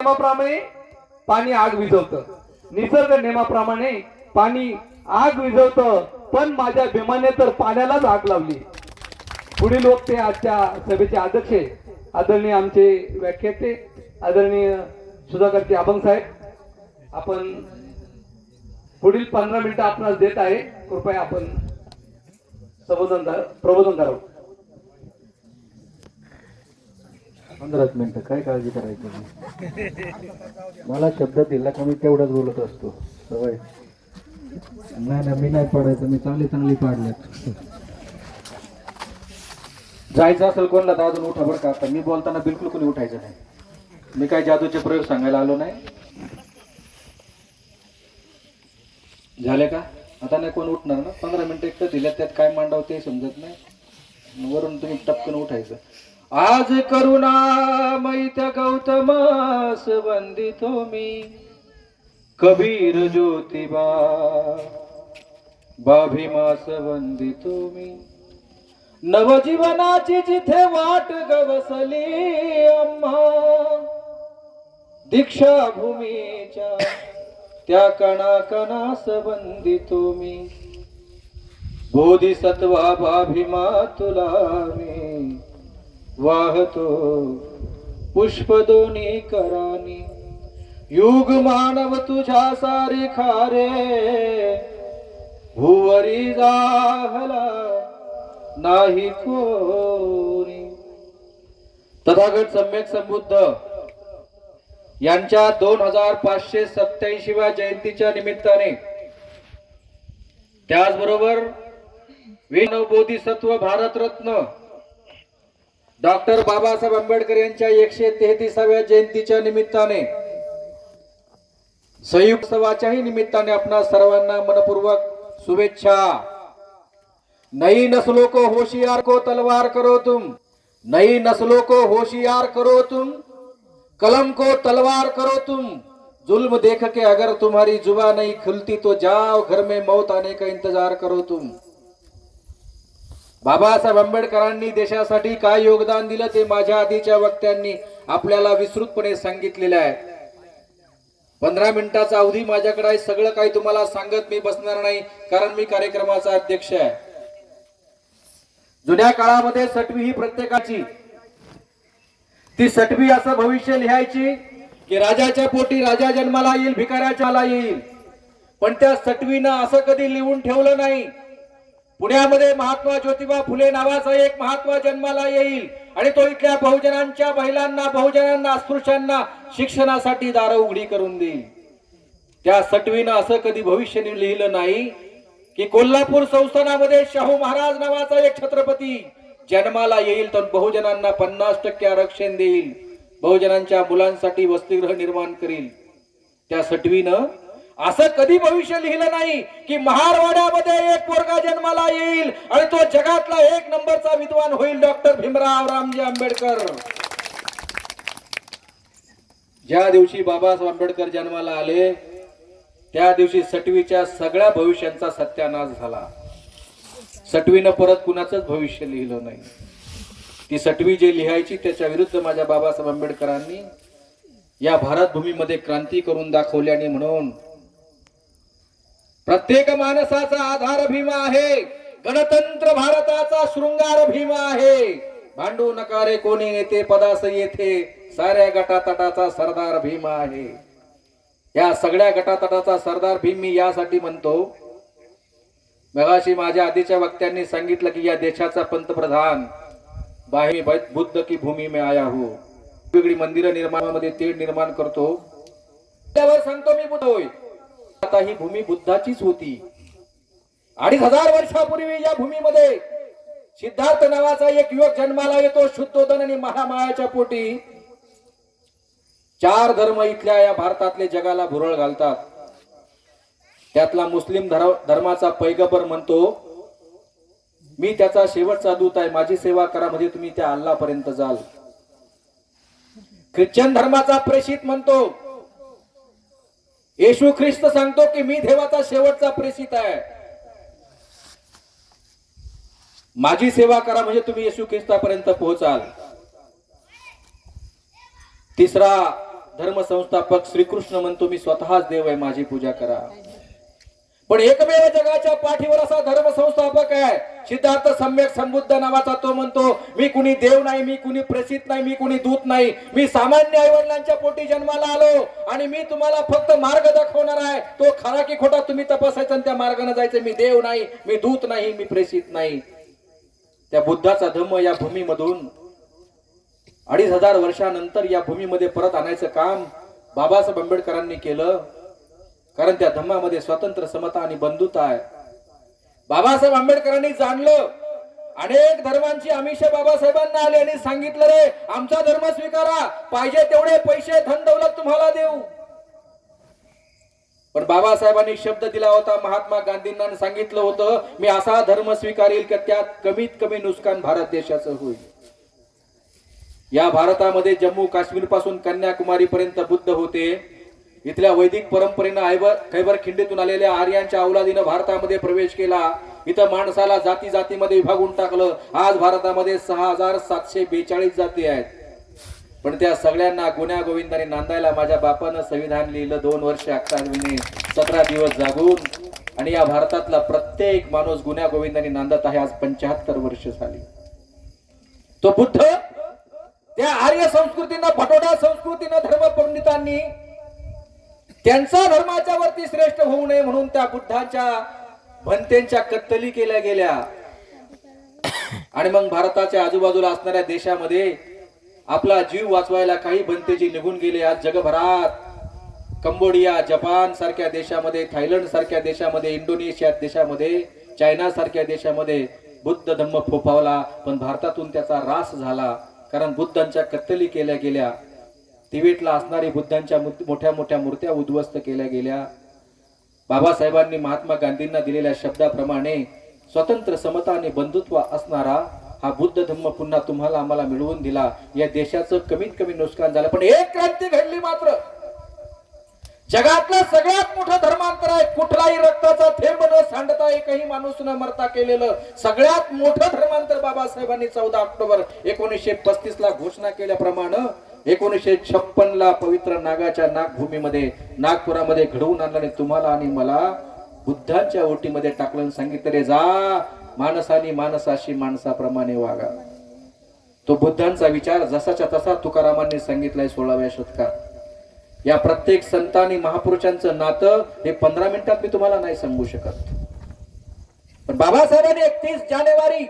नियमाप्रमाणे पाणी आग विझवतं. निसर्ग नियमाप्रमाणे पाणी आग विझवतं पण माझ्या भीमाने तर पाण्यालाच आग लावली. पुढील वक्ते आजच्या सभेचे अध्यक्ष आहे. आदरणीय आमचे व्याख्याते आदरणीय सुधाकरचे अभंग साहेब आपण पुढील पंधरा मिनिटं आपणास देत आहे. कृपया आपण संबोधन प्रबोधन करावं. पंधराच मिनटं काय काळजी करायची? मला शब्द दिला का मी तेवढाच बोलत असतो. सवय. नाही ना मी नाही पाडायचं मी चांगली चांगली पाडल्यात जायचं असेल कोणला तर अजून उठा बरं का आता. मी बोलताना बिलकुल कोणी उठायचं नाही. मी काय जादूचे प्रयोग सांगायला आलो नाही. झाले का? आता नाही कोण उठणार ना? पंधरा मिनिटं एकटं दिल्या त्यात काय मांडावं ते समजत नाही. वरून तुम्ही टपकन उठायचं. आज करुणा मैत्य गौतमास वंदितो मी. कबीर ज्योतिबा बाभिमास वंदितो मी. नवजीवनाची जिथे वाट गवसली अम्हा दीक्षा भूमीच्या त्या कणा कणास वंदितो मी. बोधिसत्वा भाभिमा तुला मी. वाहतो. पुष्प दोन्ही करानी. युग मानव तुझ्या सारे खारे. भुवरी जाहला नाही कोणी तथागत सम्यक संबुद्ध यांच्या दोन हजार पाचशे सत्याऐंशीव्या जयंतीच्या निमित्ताने. त्याचबरोबर विनव बोधिसत्व भारतरत्न डॉक्टर बाबासाहेब आंबेडकर यांच्या एकशे तेहतीसाव्या जयंतीच्या निमित्ताने संयुक्त उत्सवाच्याही निमित्ताने आपणा सर्वांना मनपूर्वक शुभेच्छा. नई नस्लों को होशियार को तलवार करो तुम. नई नस्लों को होशियार करो तुम. कलम को तलवार करो तुम. जुल्म देख के अगर तुम्हारी जुबा नहीं खुलती तो जाओ घर में मौत आने का इंतजार करो तुम. बाबासाहेब आंबेडकरांनी देशासाठी काय योगदान दिलं ते माझ्या आधीच्या वक्त्यांनी आपल्याला विस्तृतपणे सांगितलेलं आहे. पंधरा मिनिटाचा अवधी माझ्याकडे आहे सगळं काही तुम्हाला सांगत मी बसणार नाही कारण मी कार्यक्रमाचा अध्यक्ष आहे. जुन्या काळामध्ये सटवी ही प्रत्येकाची. ती सटवी असं भविष्य लिहायची की राजाच्या पोटी राजा जन्माला येईल भिकाऱ्याच्या येईल. पण त्या सटवीनं असं कधी लिहून ठेवलं नाही. पुण्यामध्ये महात्मा ज्योतिबा फुले नावाचा एक महात्मा जन्माला येईल. आणि तो इथल्या बहुजनांच्या महिलांना बहुजनांना अस्पृश्यांना शिक्षणासाठी दार उघडी करून देईल. त्या सटवीनं असं कधी भविष्य लिहिलं नाही की कोल्हापूर संस्थानामध्ये शाहू महाराज नावाचा एक छत्रपती जन्माला येईल तर बहुजनांना पन्नास टक्के आरक्षण देईल. बहुजनांच्या मुलांसाठी वसतिगृह निर्माण करील. त्या सटवीनं असं कधी भविष्य लिहिलं नाही की महारवाड्यामध्ये एक पोरगा जन्माला येईल आणि तो जगातला एक नंबरचा विद्वान होईल डॉक्टर भीमराव रामजी आंबेडकर. ज्या दिवशी बाबासाहेब आंबेडकर जन्माला आले त्या दिवशी सटवीच्या सगळ्या भविष्यांचा सत्यानाश झाला. सटवीनं परत कुणाचंच भविष्य लिहिलं नाही. ती सटवी जे लिहायची त्याच्या विरुद्ध माझ्या बाबासाहेब आंबेडकरांनी या भारत भूमीमध्ये क्रांती करून दाखवल्याने म्हणून प्रत्येक माणसाचा आधार भीमा आहे. गणतंत्र भारताचा शृंगार भीमा आहे. भांडू नकारे कोणी नेते पदास येथे. साऱ्या गटातटाचा सरदार भीमा आहे. या सगळ्या गटातटाचा सरदार भीम मी यासाठी म्हणतो. मगाशी माझ्या आधीच्या वक्त्यांनी सांगितलं की या देशाचा पंतप्रधान बाही बुद्ध की भूमी में आया हो. वेगळी मंदिरं निर्माणामध्ये तेढ निर्माण करतो. त्यावर सांगतो मी बुद्ध होय. आता ही भूमी बुद्धाचीच होती. अडीच हजार वर्षापूर्वी या भूमीमध्ये सिद्धार्थ नावाचा एक युवक जन्माला येतो शुद्धोदन आणि महामायाच्या पोटी. चार धर्म इथल्या या भारतातले जगाला भुरळ घालतात. त्यातला मुस्लिम धर्माचा पैगंबर म्हणतो मी त्याचा शेवटचा दूत आहे माझी सेवा करा म्हणजे तुम्ही त्या अल्लापर्यंत जाल. ख्रिश्चन धर्माचा प्रेषित म्हणतो येशू ख्रिस्त सांगतो की मी देवाचा शेवटचा प्रेषित आहे. माझी सेवा करा म्हणजे तुम्ही येशू ख्रिस्तापर्यंत पोहोचाल. तिसरा धर्म संस्थापक श्रीकृष्ण म्हणतो मी स्वतःच देव आहे माझी पूजा करा. पण एकमेव जगाच्या पाठीवर असा धर्म संस्थापक आहे. सिद्धार्थ सम्यक संबुद्ध नावाचा तो म्हणतो मी कुणी देव नाही मी कुणी प्रसिद्ध नाही मी कुणी दूत नाही. मी सामान्य आईवडिलांच्या पोटी जन्माला आलो आणि मी तुम्हाला फक्त मार्ग दाखवणार आहे. तो खरा की खोटा तुम्ही तपासायचा आणि त्या मार्गाने जायचं. मी देव नाही मी दूत नाही मी प्रेषित नाही. त्या बुद्धाचा धम्म या भूमीमधून अडीच हजार वर्षानंतर या भूमीमध्ये परत आणायचं काम बाबासाहेब आंबेडकरांनी केलं. कारण त्या धम्मामध्ये स्वतंत्र समता आणि बंधुता आहे. बाबासाहेब आंबेडकरांनी जाणलं. अनेक धर्मांची आमिष बाबासाहेबांना आले आणि सांगितलं रे आमचा धर्म स्वीकारा. पाहिजे तेवढे पैसे धन दौलत तुम्हाला देऊ. पण बाबासाहेबांनी शब्द दिला होता महात्मा गांधींना सांगितलं होतं मी असा धर्म स्वीकारेल की त्यात कमीत कमी नुकसान भारत देशाचं होईल. या भारतामध्ये जम्मू काश्मीरपासून कन्याकुमारी पर्यंत बुद्ध होते. इथल्या वैदिक परंपरेनं आयबर खैबर खिंडीतून आलेल्या आर्यांच्या अवलादीनं भारतामध्ये प्रवेश केला. इथं माणसाला जाती जातीमध्ये विभागून टाकलं. आज भारतामध्ये सहा हजार सातशे बेचाळीस जाती आहेत. पण त्या सगळ्यांना गुन्ह्या गोविंदाने नांदायला माझ्या बापानं संविधान लिहिलं दोन वर्ष अकरावीने. सतरा दिवस जागून आणि या भारतातला प्रत्येक माणूस गुन्ह्या गोविंदाने नांदत आहे. आज पंच्याहत्तर वर्ष झाली. तो बुद्ध त्या आर्य संस्कृतीनं भटोडा संस्कृतीनं धर्म पंडितांनी त्यांचा धर्माच्या वरती श्रेष्ठ होऊ नये म्हणून त्या बुद्धाच्या भंतेंच्या कत्तली केल्या गेल्या. आणि मग भारताच्या आजूबाजूला असणाऱ्या देशामध्ये आपला जीव वाचवायला काही भंतेजी निघून गेले आज जगभरात. कंबोडिया जपान सारख्या देशामध्ये थायलंड सारख्या देशामध्ये इंडोनेशिया देशामध्ये चायना सारख्या देशामध्ये बुद्ध धम्म फोफावला पण भारतातून त्याचा रास झाला. कारण बुद्धांच्या कत्तली केल्या गेल्या. तिबेटला असणारी बुद्धांच्या मोठ्या मोठ्या मूर्त्या उद्ध्वस्त केल्या गेल्या. बाबासाहेबांनी महात्मा गांधींना दिलेल्या शब्दाप्रमाणे स्वतंत्र समता आणि बंधुत्व असणारा हा बुद्ध धम्म पुन्हा तुम्हाला आम्हाला मिळवून दिला. या देशाचं कमीत कमी नुकसान झालं. पण एक क्रांती घडली मात्र. जगातलं सगळ्यात मोठं धर्मांतर आहे. कुठलाही रक्ताचा थेंब न सांडता एकही माणूस न मरता केलेलं सगळ्यात मोठं धर्मांतर बाबासाहेबांनी चौदा ऑक्टोबर एकोणीसशे पस्तीस ला घोषणा केल्याप्रमाणे एकोणीसशे छप्पन ला पवित्र नागाच्या नागभूमीमध्ये नागपुरामध्ये घडवून आणलं आणि तुम्हाला आणि मला बुद्धांच्या ओटीमध्ये टाकलं सांगितलं रे जा माणसानी माणसाशी माणसाप्रमाणे वागा. तो बुद्धांचा विचार जसाच्या तसा तुकारामांनी सांगितलाय सोळाव्या शतकात. या प्रत्येक संतांनी महापुरुषांचं नातं हे पंधरा मिनिटात मी तुम्हाला नाही सांगू शकत. पण बाबासाहेबांनी एकतीस जानेवारी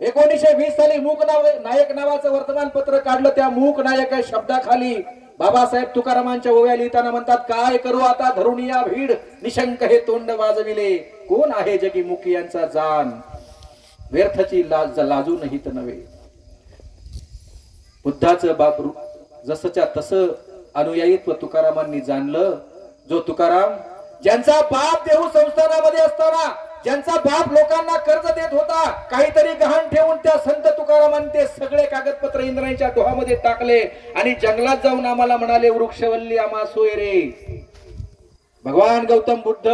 एकोणीसशे वीस साली मूक नाव नायक नावाचं वर्तमानपत्र काढलं. त्या मूक नायक शब्दाखाली बाबासाहेब तुकारामांच्या ओव्या लिहिताना म्हणतात काय करू आता? धरून या भीड. निशंक हे तोंड वाजविले. कोण आहे जगी मुकी यांचा जाण व्यर्थची लाज लाजू नाही नव्हे. बुद्धाचं बाप जसच्या तस अनुयायीत्व तुकारामांनी जाणलं. जो तुकाराम ज्यांचा बाप देऊ संस्थानामध्ये असताना ज्यांचा बाप लोकांना कर्ज देत होता काहीतरी गहाण ठेवून त्या संत तुकारामांनी ते सगळे कागदपत्र इंद्रांच्या डोहामध्ये टाकले आणि जंगलात जाऊन आम्हाला म्हणाले वृक्षवल्ली आम्हा सोय रे. भगवान गौतम बुद्ध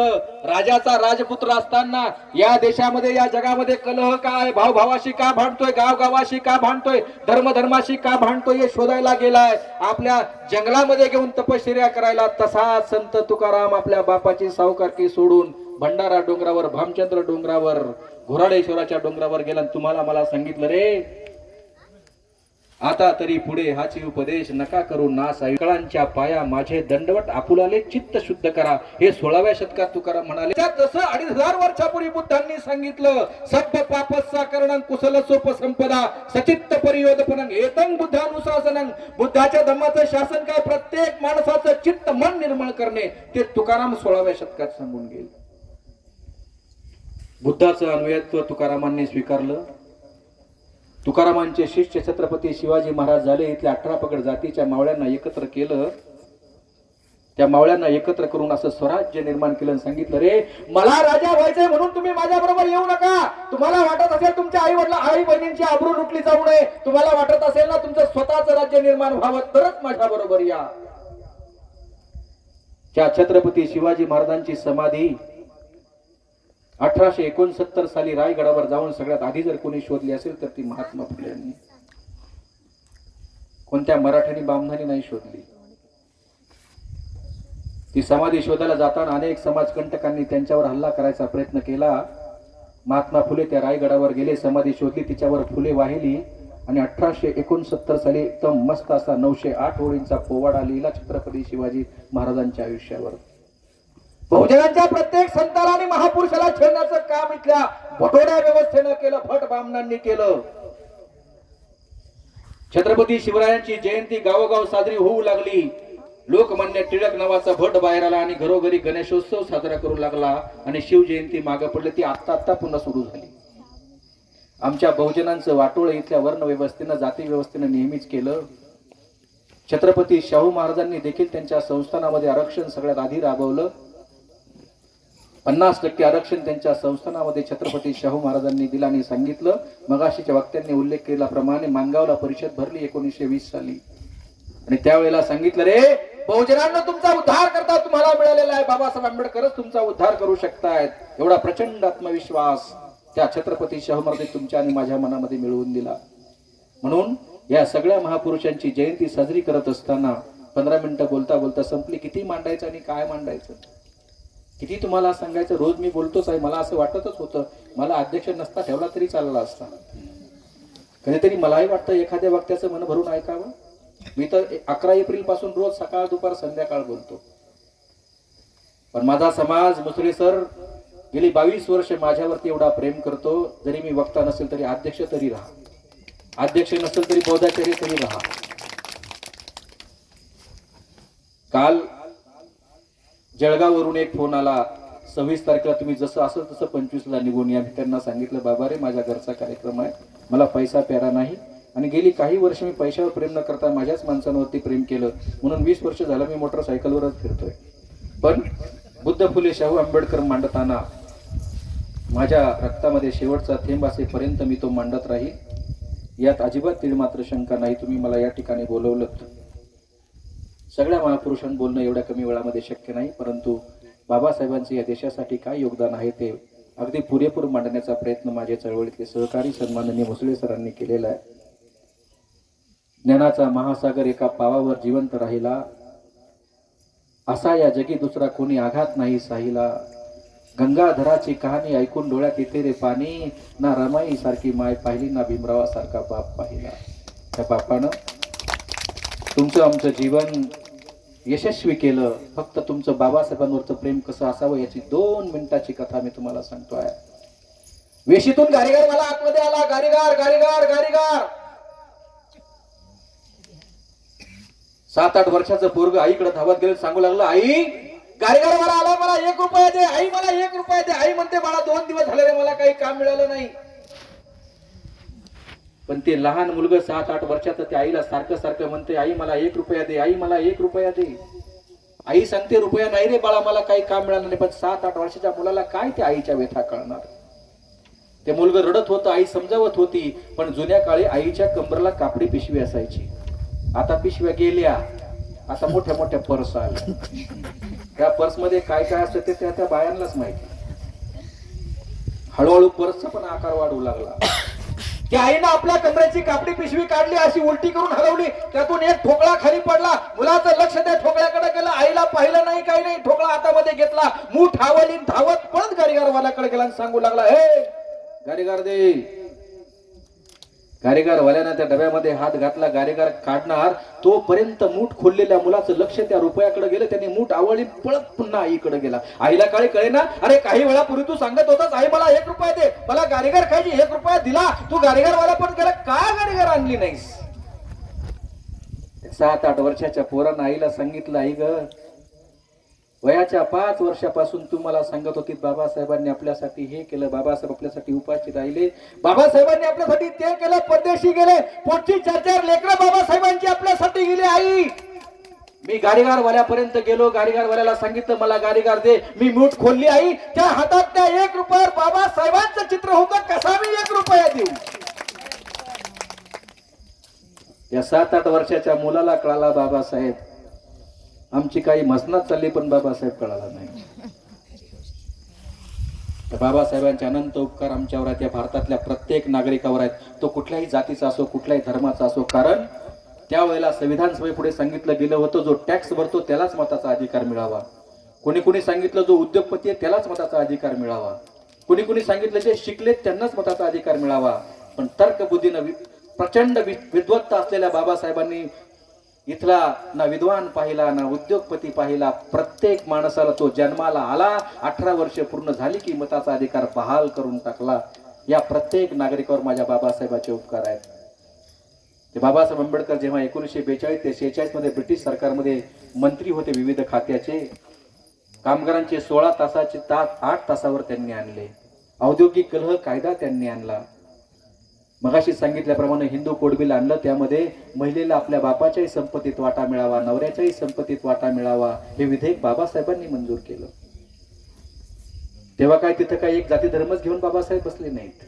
राजाचा राजपुत्र असताना या देशामध्ये या जगामध्ये कलह काय भाव भावाशी का भांडतोय गाव गावाशी का भांडतोय धर्म धर्माशी का भांडतोय हे शोधायला गेलाय. आपल्या जंगलामध्ये घेऊन तपश्चर्या करायला तसा संत तुकाराम आपल्या बापाची सावकारकी सोडून भंडारा डोंगरावर भामचंद्र डोंगरावर घोराडेश्वराच्या डोंगरावर गेला तुम्हाला मला सांगितलं रे आता तरी पुढे हाची उपदेश नका करू नास ऐकळांच्या पाया माझे दंडवट आपुलाले चित्त शुद्ध करा. हे सोळाव्या शतकात तुकाराम म्हणाले जसं अडीच हजार वर्षापूर्वी बुद्धांनी सांगितलं सभ्य पापस्सा करणं कुशल सोप संपदा सचित्त परियोधपणं एतंग बुद्धानुशासनं बुद्धाच्या धम्माचं शासन काय प्रत्येक माणसाचं चित्त मन निर्मळ करणे ते तुकाराम सोळाव्या शतकात सांगून गेले. बुद्धाचं अन्वयत्व तुकारामांनी स्वीकारलं. तुकारामांचे शिष्य छत्रपती शिवाजी महाराज झाले. इथल्या अठरा पकड जातीच्या मावळ्यांना एकत्र केलं. त्या मावळ्यांना एकत्र करून असं स्वराज्य निर्माण केलं सांगितलं रे मला राजा व्हायचंय म्हणून तुम्ही माझ्या बरोबर येऊ नका. तुम्हाला वाटत असेल तुमच्या आई वडला आई बहिणींची आबरू लुटली जाऊ नये. तुम्हाला वाटत असेल ना तुमचं स्वतःचं राज्य निर्माण व्हावं तरच माझ्या बरोबर या. त्या छत्रपती शिवाजी महाराजांची समाधी अठराशे एकोणसत्तर साली रायगडावर जाऊन सगळ्यात आधी जर कोणी शोधली असेल तर ती महात्मा फुले यांनी. कोणत्या मराठ्यांनी बामधानी नाही शोधली? ती समाधी शोधायला जाताना अनेक समाजकंटकांनी त्यांच्यावर हल्ला करायचा प्रयत्न केला. महात्मा फुले त्या रायगडावर गेले समाधी शोधली तिच्यावर फुले वाहिली आणि अठराशे एकोणसत्तर साली एकदम मस्त असा नऊशे आठ ओळींचा पोवाडा लिहिला छत्रपती शिवाजी महाराजांच्या आयुष्यावर. बहुजनांच्या प्रत्येक संताला आणि महापुरुषाला छेडण्याचं काम इथल्या भटोड्या व्यवस्थेनं केलं भट बामणांनी केलं. छत्रपती शिवरायांची जयंती गावोगाव साजरी होऊ लागली. लोकमान्य टिळक नावाचा भट बाहेर आला आणि घरोघरी गणेशोत्सव साजरा करू लागला आणि शिवजयंती मागे पडली ती आत्ता आत्ता पुन्हा सुरू झाली. आमच्या बहुजनांचं वाटोळ इथल्या वर्ण व्यवस्थेनं जाती व्यवस्थेनं नेहमीच केलं. छत्रपती शाहू महाराजांनी देखील त्यांच्या संस्थानामध्ये आरक्षण सगळ्यात आधी राबवलं. पन्नास टक्के आरक्षण त्यांच्या संस्थानामध्ये छत्रपती शाहू महाराजांनी दिला आणि सांगितलं. मगाशीच्या वक्त्यांनी उल्लेख केल्याप्रमाणे मानगावला परिषद भरली एकोणीसशे वीस साली. आणि त्यावेळेला सांगितलं रे बहुजनांना तुमचा उद्धार करता तुम्हाला मिळालेला आहे. बाबासाहेब आंबेडकरच तुमचा उद्धार करू शकतायत. एवढा प्रचंड आत्मविश्वास त्या छत्रपती शाहू महाराज तुमच्या आणि माझ्या मनामध्ये मिळवून दिला. म्हणून या सगळ्या महापुरुषांची जयंती साजरी करत असताना पंधरा मिनिटं बोलता बोलता संपली. किती मांडायचं आणि काय मांडायचं? किती तुम्हाला सांगायचं? रोज मी बोलतोच आहे मला असं वाटतच होतं. मला अध्यक्ष नसता ठेवला तरी चालला असता. कधीतरी मलाही वाटतं एखाद्या वक्त्याचं मन भरून ऐकावं. मी तर अकरा एप्रिलपासून रोज सकाळ दुपार संध्याकाळ बोलतो. पण माझा समाज मुसळे सर गेली बावीस वर्ष माझ्यावरती एवढा प्रेम करतो जरी मी वक्ता नसेल तरी अध्यक्ष तरी राहा. अध्यक्ष नसेल तरी बौद्धाचार्य तरी राहा. काल जळगाववरून एक फोन आला सव्वीस तारखेला तुम्ही जसं असेल तसं पंचवीसला निघून या. मी त्यांना सांगितलं बाबा रे माझ्या घरचा कार्यक्रम आहे. मला पैसा प्यारा नाही. आणि गेली काही वर्ष मी पैशावर प्रेम न करता माझ्याच माणसांवरती प्रेम केलं. म्हणून वीस वर्ष झालं मी मोटरसायकलवरच फिरतोय. पण बुद्ध फुले शाहू आंबेडकर मांडताना माझ्या रक्तामध्ये शेवटचा थेंब असेपर्यंत मी तो मांडत राहील यात अजिबात तीळ मात्र शंका नाही. तुम्ही मला या ठिकाणी बोलवलं सगळ्या महापुरुषांनी बोलणं एवढ्या कमी वेळामध्ये शक्य नाही परंतु बाबासाहेबांचे या देशासाठी काय योगदान आहे ते अगदी पुरेपूर मांडण्याचा प्रयत्न माझ्या चळवळीतले सहकारी सन्माननीय मुसळे सरांनी केलेला आहे. ज्ञानाचा महासागर एका पावावर जिवंत राहिला असा या जगी दुसरा कोणी आघात नाही साहिला. गंगाधराची कहाणी ऐकून डोळ्यात येते रे पाणी ना रमाई सारखी माय पाहिली ना भीमरावासारखा बाप पाहिला. त्या बापानं तुमचं आमचं जीवन यशस्वी केलं. फक्त तुमचं बाबासाहेबांवरचं प्रेम कसं असावं याची दोन मिनिटाची कथा मी तुम्हाला सांगतो आहे वेशीतून गारीगार मला आतमध्ये आला. गारीगार गारीगार गारीगार सात आठ वर्षाचं पोरग आईकडे धावत गेलं सांगू लागलं आई गारीगार मला आला मला एक रुपया दे आई मला एक रुपया दे. आई म्हणते मला दोन दिवस झाले रे मला काही काम मिळालं नाही. पण ते लहान मुलग सात आठ वर्षाचं त्या आईला सारखं सारखं म्हणते आई मला एक रुपया दे आई मला एक रुपया दे. आई सांगते रुपया नाही रे बाळा मला काही काम मिळालं नाही पण सात आठ वर्षाच्या मुलाला काय त्या आईच्या व्यथा कळणार? ते मुलग रडत होतं आई समजावत होती पण जुन्या काळी आईच्या कंबरला कापडी पिशवी असायची. आता पिशव्या गेल्या. आता मोठ्या मोठ्या पर्स आल्या त्या पर्समध्ये काय काय असतं ते त्या त्या बायांनाच माहिती. हळूहळू पर्सचा पण आकार वाढू लागला. की आईनं आपल्या कमरेची कापडी पिशवी काढली अशी उलटी करून हलवली त्यातून एक ठोकळा खाली पडला. मुलाचं लक्ष त्या ठोकळ्याकडे गेलं. आईला पाहिलं नाही काही नाही. ठोकळा हातामध्ये घेतला. मूठ हावली धावत पळत गाडीगारवाल्याकडे गेला आणि सांगू लागला हे गाडीगार दे. गारेगार वाल्यानं त्या डब्यामध्ये हात घातला गारेगार काढणार. तोपर्यंत मूठ खोललेल्या मुलाचं लक्ष त्या रुपयाकडे गेलं त्याने मूठ आवळली पळत पुन्हा आईकडे गेला. आईला काळी कळे ना अरे काही वेळापूर्वी तू सांगत होतास आई मला एक रुपया दे. मला गारेगार खायची एक रुपया दिला. तू गारेगार वाला पण गेला. का गारेगार आणली नाहीस? सात आठ वर्षाच्या पोरानं आईला सांगितलं आई ग वयाच्या पाच वर्षापासून तू मला सांगत होती बाबासाहेबांनी आपल्यासाठी हे केलं बाबासाहेब आपल्यासाठी उपाशी राहिले. बाबासाहेबांनी आपल्यासाठी ते केलं परदेशी गेले पुढची चार चार लेकरं बाबासाहेबांची आपल्यासाठी गेली आई. मी गाडीगार वाल्यापर्यंत गेलो गाडीगार वाल्याला सांगितलं मला गाडीगार दे. मी मूठ खोलली आई त्या हातात त्या एक रुपयावर बाबासाहेबांचं चित्र होतं कसा मी एक रुपया देऊ? या सात आठ वर्षाच्या मुलाला कळाला बाबासाहेब आमची काही मसनात चालली पण बाबासाहेब कळाला नाही. तर बाबासाहेबांचे अनंत उपकार आमच्यावर आहेत या भारतातल्या प्रत्येक नागरिकावर आहेत तो कुठल्याही जातीचा असो कुठल्याही धर्माचा असो कारण त्यावेळेला संविधान सभेपुढे सांगितलं गेलं होतं जो टॅक्स भरतो त्यालाच मताचा अधिकार मिळावा. कोणी कोणी सांगितलं जो उद्योगपती आहे त्यालाच मताचा अधिकार मिळावा. कोणी कोणी सांगितलं जे शिकलेत त्यांनाच मताचा अधिकार मिळावा. पण तर्कबुद्धीनं प्रचंड वि- विद्वत्ता असलेल्या बाबासाहेबांनी इथला ना विद्वान पाहिला ना उद्योगपती पाहिला प्रत्येक माणसाला तो जन्माला आला अठरा वर्ष पूर्ण झाली की मताचा अधिकार बहाल करून टाकला. या प्रत्येक नागरिकावर माझ्या बाबासाहेबाचे उपकार आहेत. ते बाबासाहेब आंबेडकर जेव्हा एकोणीसशे बेचाळीस ते शेहेचाळीसमध्ये ब्रिटिश सरकारमध्ये मंत्री होते विविध खात्याचे कामगारांचे सोळा तासाचे तास आठ तासावर त्यांनी आणले. औद्योगिक कलह कायदा त्यांनी आणला. मगाशी सांगितल्याप्रमाणे हिंदू कोड बिल आणलं त्यामध्ये महिलेला आपल्या बापाच्याही संपत्तीत वाटा मिळावा नवऱ्याच्याही संपत्तीत वाटा मिळावा हे विधेयक बाबासाहेबांनी मंजूर केलं. तेव्हा काय तिथं काय एक जाती धर्मच घेऊन बाबासाहेब बसले नाहीत.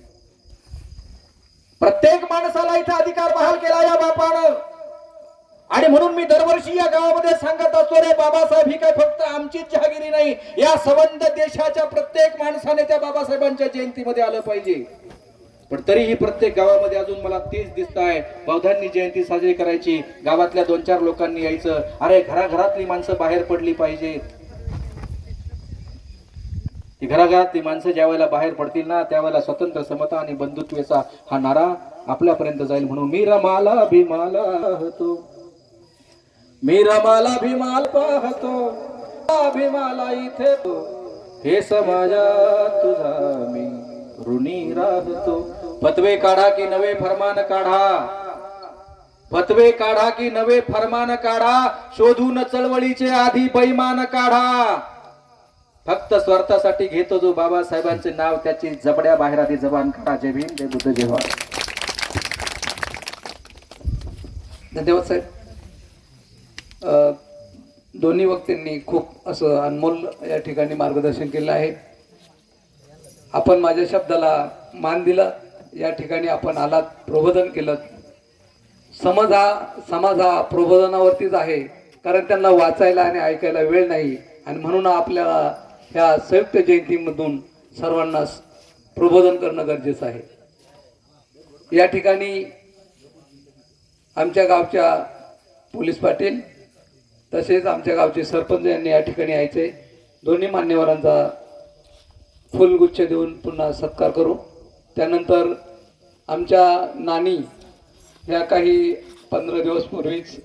प्रत्येक माणसाला इथं अधिकार बहाल केला या बापानं. आणि म्हणून मी दरवर्षी या गावामध्ये सांगत असतो रे बाबासाहेब ही काय फक्त आमचीच जहागिरी नाही. या संबंध देशाच्या प्रत्येक माणसाने त्या बाबासाहेबांच्या जयंतीमध्ये आलं पाहिजे. पण तरीही प्रत्येक गावामध्ये अजून मला तीच दिसत आहे बौद्धांनी जयंती साजरी करायची. गावातल्या दोन चार लोकांनी यायचं. अरे घराघरातली माणसं बाहेर पडली पाहिजेत ती घराघरातली माणसं ज्या वेळेला बाहेर पडतील ना त्यावेळेला स्वतंत्र समता आणि बंधुत्वाचा हा नारा आपल्यापर्यंत जाईल म्हणून मी रमाला भीमाला पाहतो मी रमाला भीमाल पाहतो. भीमाला इथे हे समाजात तुझा मी. ऋणी राहतो. फतवे काढा की नवे फरमान काढा. फतवे काढा की नवे फरमान काढा. शोधून चळवळीचे आधी बैमान काढा. फक्त स्वार्थासाठी घेतो जो बाबासाहेबांचे नाव त्याची जबड्या बाहेर आधी जबान काढा. जय भीम जय बुद्ध जेव्हा धन्यवाद साहेब. दोन्ही वक्त्यांनी खूप असं अनमोल या ठिकाणी मार्गदर्शन केलं आहे. आपण माझ्या शब्दाला मान दिला. या ठिकाणी आपण आलात प्रबोधन केलं. समज हा समाज हा प्रबोधनावरतीच आहे कारण त्यांना वाचायला आणि ऐकायला वेळ नाही. आणि म्हणून आपल्याला ह्या संयुक्त जयंतीमधून सर्वांना प्रबोधन करणं गरजेचं आहे. या ठिकाणी आमच्या गावच्या पोलीस पाटील तसेच आमच्या गावचे सरपंच यांनी या ठिकाणी यायचे. दोन्ही मान्यवरांचा फुलगुच्छ देऊन पुन्हा सत्कार करू. त्यानंतर आमच्या नानी ह्या काही पंधरा दिवसपूर्वीच